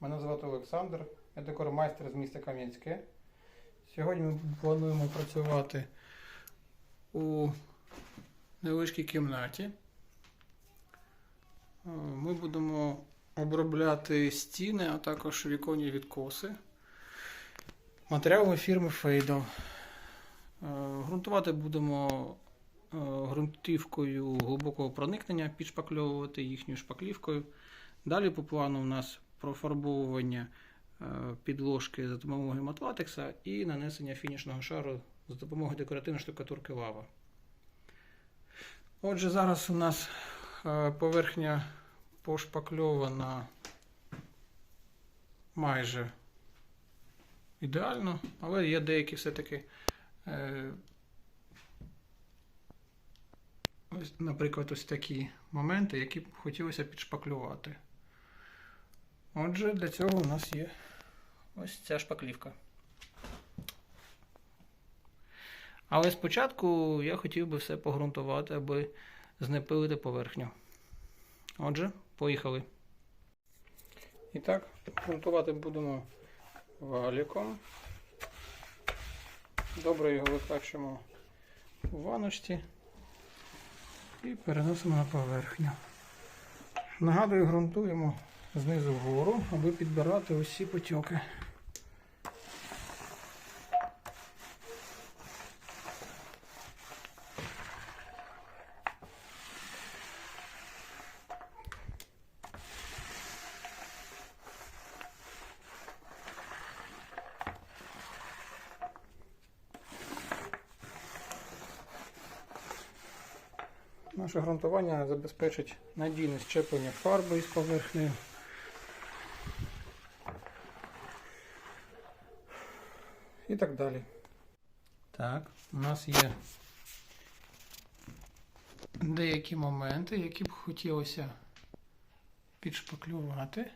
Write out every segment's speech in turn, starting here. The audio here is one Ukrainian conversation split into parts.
Мене звати Олександр, я декормайстер з міста Кам'янське. Сьогодні ми плануємо працювати у невеличкій кімнаті. Е, Ми будемо обробляти стіни, а також віконні відкоси матеріалами фірми Фейдо. Грунтувати будемо е, ґрунтівкою глибокого проникнення, підшпакльовувати їхньою шпаклівкою. Далі по плану у нас профарбовування е, підложки за допомогою матлатекса і нанесення фінішного шару за допомогою декоративної штукатурки лава. Отже, зараз у нас е, поверхня пошпакльована майже ідеально, але є деякі все-таки. е, наприклад, ось такі моменти, які б хотілося підшпаклювати. Отже, для цього у нас є ось ця шпаклівка. Але спочатку я хотів би все погрунтувати, аби знепилити поверхню. Отже, поїхали. І так, грунтувати будемо валіком. Добре його викачуємо у ваночці і переносимо на поверхню. Нагадую, ґрунтуємо знизу вгору, аби підбирати усі потьоки. Наше ґрунтування забезпечить надійне щеплення фарби із поверхнею. І так далі. Так, у нас є деякі моменти, які б хотілося підшпаклювати.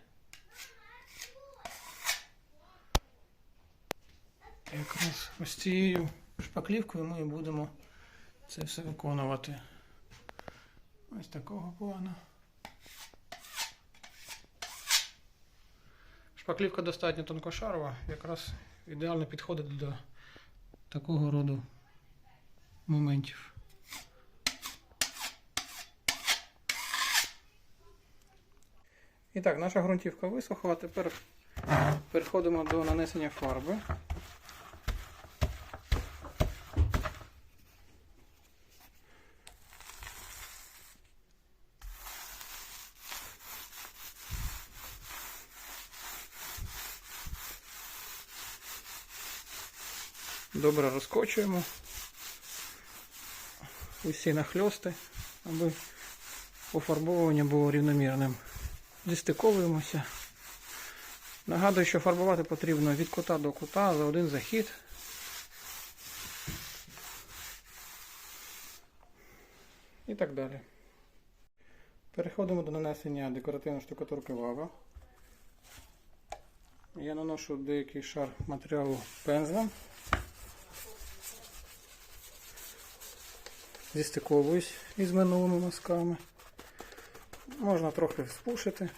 Якраз ось цією шпаклівкою ми будемо це все виконувати. Ось такого плану. Шпаклівка достатньо тонкошарова, якраз ідеально підходить до такого роду моментів. І так, наша ґрунтівка висохла. Тепер переходимо до нанесення фарби. Добре розкочуємо усі нахльости, аби пофарбовування було рівномірним. Зістиковуємося. Нагадую, що фарбувати потрібно від кута до кута за один захід. І так далі. Переходимо до нанесення декоративної штукатурки лава. Я наношу деякий шар матеріалу пензлем. Зістиковуюсь із минулими мазками. Можна трохи спушити.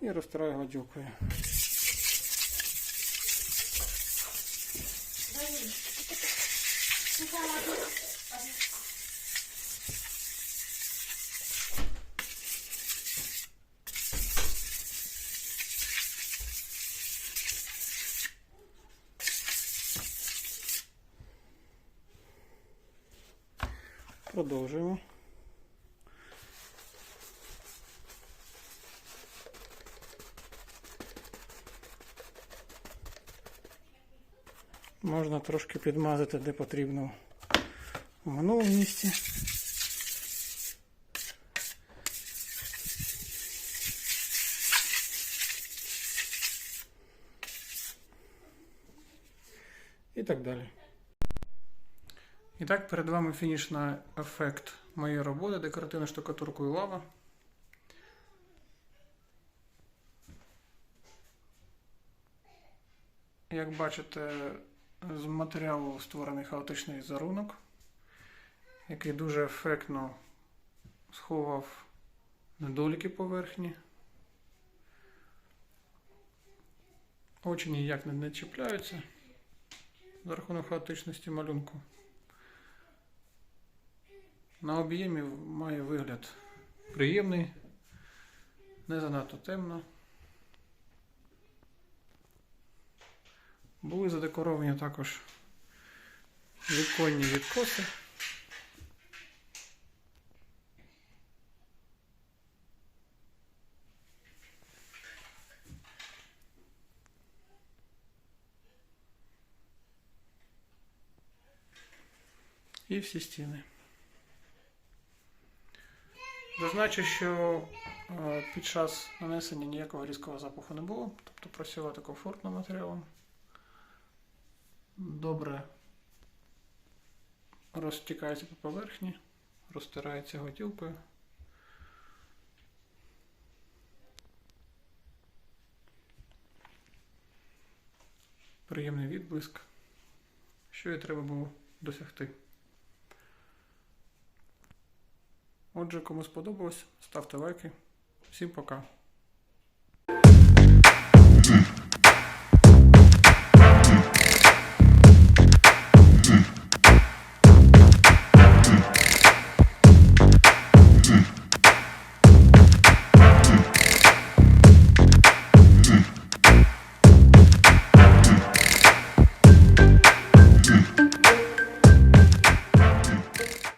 І розтираю гладюкою. Продовжуємо. Можна трошки підмазати, де потрібно в минулому місці. І так далі. І так, перед вами фінішний ефект моєї роботи декоративною штукатуркою лава. Як бачите, з матеріалу створений хаотичний візерунок, який дуже ефектно сховав недоліки поверхні. Очі ніяк не чіпляються за рахунок хаотичності малюнку. На об'ємі має вигляд приємний, не занадто темно. Були задекоровані також віконні відкоси. І всі стіни. Зазначу, що е, під час нанесення ніякого різкого запаху не було, тобто працювати комфортно матеріалом. Добре розтікається по поверхні, розтирається готівкою. Приємний відблиск, що і треба було досягти. Отже, кому сподобалось, ставте лайки. Всім пока.